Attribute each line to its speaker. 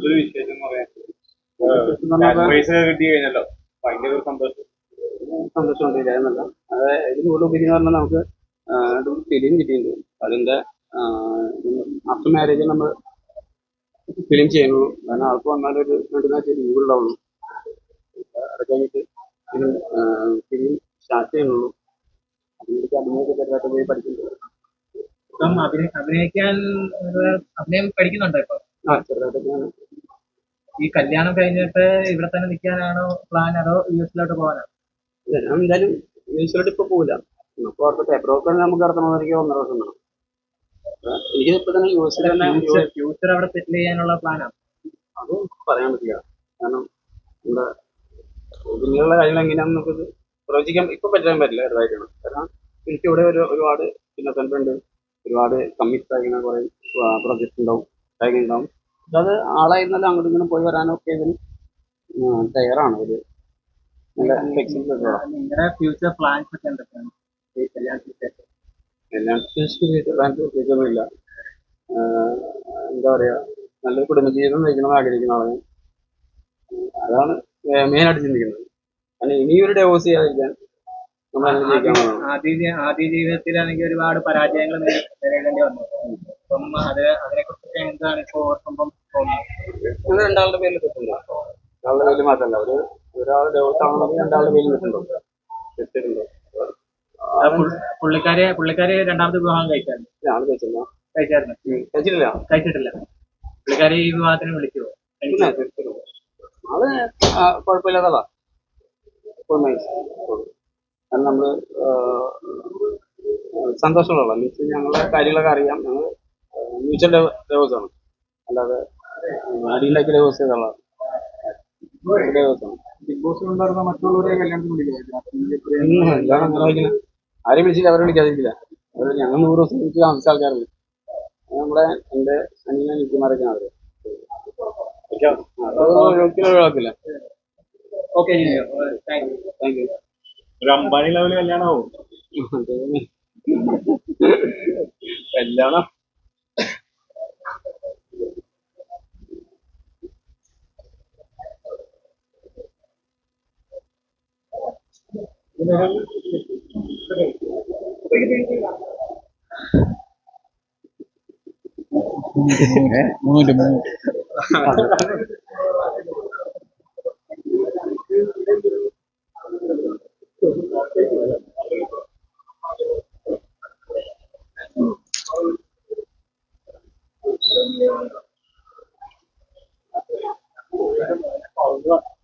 Speaker 1: നല്ലൊരു വിശേഷം എന്ന് പറയാൻ പൈസ കിട്ടി കഴിഞ്ഞല്ലോ. ഭയങ്കര ഒരു സന്തോഷം.
Speaker 2: സന്തോഷമുണ്ട് ഇല്ലായിരുന്നല്ല അത് ഇതിന് കൂടുതൽ ഉപരി എന്ന് പറഞ്ഞാൽ നമുക്ക് ഫിലിം കിട്ടിയിട്ടുണ്ട്. അതിന്റെ ആഫ്റ്റർ മാരേജ് നമ്മൾ ഫിലിം ചെയ്യുന്നു. കാരണം ആൾക്ക് വന്നാൽ ഒരു രണ്ട് നാഴ്ച ലീവ് ഉണ്ടാവുള്ളൂ. അത് കഴിഞ്ഞിട്ട് ഫിലിം സ്റ്റാർട്ട് ചെയ്യുന്നുള്ളൂ. അതിലേക്ക് അഭിനയൊക്കെ ചെറുതായിട്ട് പോയി പഠിക്കുന്നുണ്ട്
Speaker 3: അഭിനയ അഭിനയിക്കാൻ അഭിനയം പഠിക്കുന്നുണ്ടോ ഇപ്പൊ?
Speaker 2: ആ ചെറുതായിട്ടൊക്കെ
Speaker 3: ഈ കല്യാണം കഴിഞ്ഞിട്ട് ഇവിടെ തന്നെ നിൽക്കാനാണോ പ്ലാൻ അതോ യു എസിലോട്ട് പോകാനോ?
Speaker 2: ഞാൻ എന്തായാലും ന്യൂസിലോട്ട് ഇപ്പൊ പോകില്ല നമുക്ക് അവിടുത്തെ പേപ്പർ വർക്ക് നമുക്ക് നടത്തണമെന്നൊക്കെ ഒന്നര വർഷം വേണം. എനിക്ക് ഇപ്പൊ തന്നെ യു എസിൽ തന്നെ
Speaker 3: ഫ്യൂച്ചർ അവിടെ സെറ്റിൽ ചെയ്യാനുള്ള പ്ലാനാണ്
Speaker 2: അത് പറയാൻ പറ്റില്ല. കാരണം നമ്മുടെ പിന്നെയുള്ള കാര്യങ്ങൾ എങ്ങനെയാണെന്ന് നമുക്ക് പ്രവചിക്കാൻ ഇപ്പൊ പറ്റാൻ പറ്റില്ല ചെറുതായിട്ടാണ് കാരണം എനിക്ക് ഇവിടെ ഒരു ഒരുപാട് പിന്നെ ഉണ്ട്. ഒരുപാട് കമ്മിറ്റ് ആയിരിക്കുന്ന കുറെ പ്രൊജക്ട് ഉണ്ടാവും പക്ഷെ അത് ആളായിരുന്നാലും അങ്ങോട്ടും ഇങ്ങോട്ടും പോയി വരാനൊക്കെ ഇതിന് തയ്യാറാണ് ഒരു നല്ല ഫ്ലെക്സിബിൾ
Speaker 3: നിങ്ങളുടെ ഫ്യൂച്ചർ പ്ലാൻസ് ഒക്കെ എന്തൊക്കെയാണ്?
Speaker 2: പ്രത്യേകിച്ചൊന്നുമില്ല. എന്താ പറയാ നല്ലൊരു കുടുംബജീവിതം നയിക്കണം ആഗ്രഹിക്കുന്ന ആളാണ്. അതാണ് മെയിൻ ആയിട്ട് ചിന്തിക്കുന്നത്. കാരണം ഇനിയൊരു ഡെവോഴ്സ് ചെയ്യാതിരിക്കാൻ
Speaker 3: ആദ്യ ജീവിതത്തിലാണെങ്കിൽ ഒരുപാട് പരാജയങ്ങൾ നേരിടേണ്ടി വന്നു. അപ്പം അത് അതിനെ എന്താണ് ഇപ്പോൾ ഓർക്കുമ്പം തോന്നുന്നത്?
Speaker 2: ഞങ്ങൾ രണ്ടാളുടെ പേരിൽ തെറ്റുണ്ട് ഒരാളുടെ പേരിൽ മാത്രമല്ല ഒരു ഒരാൾ ഡൈവോഴ്സ് രണ്ടാളുടെ പേരിൽ
Speaker 3: പുള്ളിക്കാരെ പുള്ളിക്കാരെ രണ്ടാമത്തെ വിവാഹം കഴിച്ചായിരുന്നു.
Speaker 2: ഞാൻ കഴിച്ചില്ല
Speaker 3: കഴിച്ചായിരുന്നു.
Speaker 2: കഴിച്ചിട്ടില്ല.
Speaker 3: കഴിച്ചിട്ടില്ല. പുള്ളിക്കാരെ ഈ വിവാഹത്തിന് വിളിക്കുമോ
Speaker 2: അത് കുഴപ്പമില്ലാത്തതാ. കാരണം നമ്മൾ സന്തോഷമുള്ള മീൻസ് ഞങ്ങളുടെ കാര്യങ്ങളൊക്കെ അറിയാം. ഞങ്ങൾ ഡൈവേഴ്സ് ആണ്. അല്ലാതെ അടിയിലാക്കി
Speaker 1: ബിഗ് ഉണ്ടായിരുന്ന മറ്റുള്ളവരെ കല്യാണത്തിന് വിളിക്കില്ല
Speaker 2: അങ്ങനെ വിളിക്കുന്നത് ആരെയും വിളിച്ചില്ല അവരെ വിളിക്കാതിരിക്കില്ല. അവർ ഞങ്ങൾ നൂറ് ദിവസം വിളിച്ച് താമസിച്ച ആൾക്കാരുണ്ട് നമ്മുടെ എന്റെ അനിയനെ നിൽക്കുന്നവരൊക്കെയാണ് അവർ. ഒഴിവാക്കില്ല.
Speaker 3: Okay thank you
Speaker 2: thank you
Speaker 1: ഒരു അംബാനി ലെവൽ കല്യാണമാവും
Speaker 2: കല്യാണം.
Speaker 4: മൂന്നിട്ട് മൂന്ന് Thank you.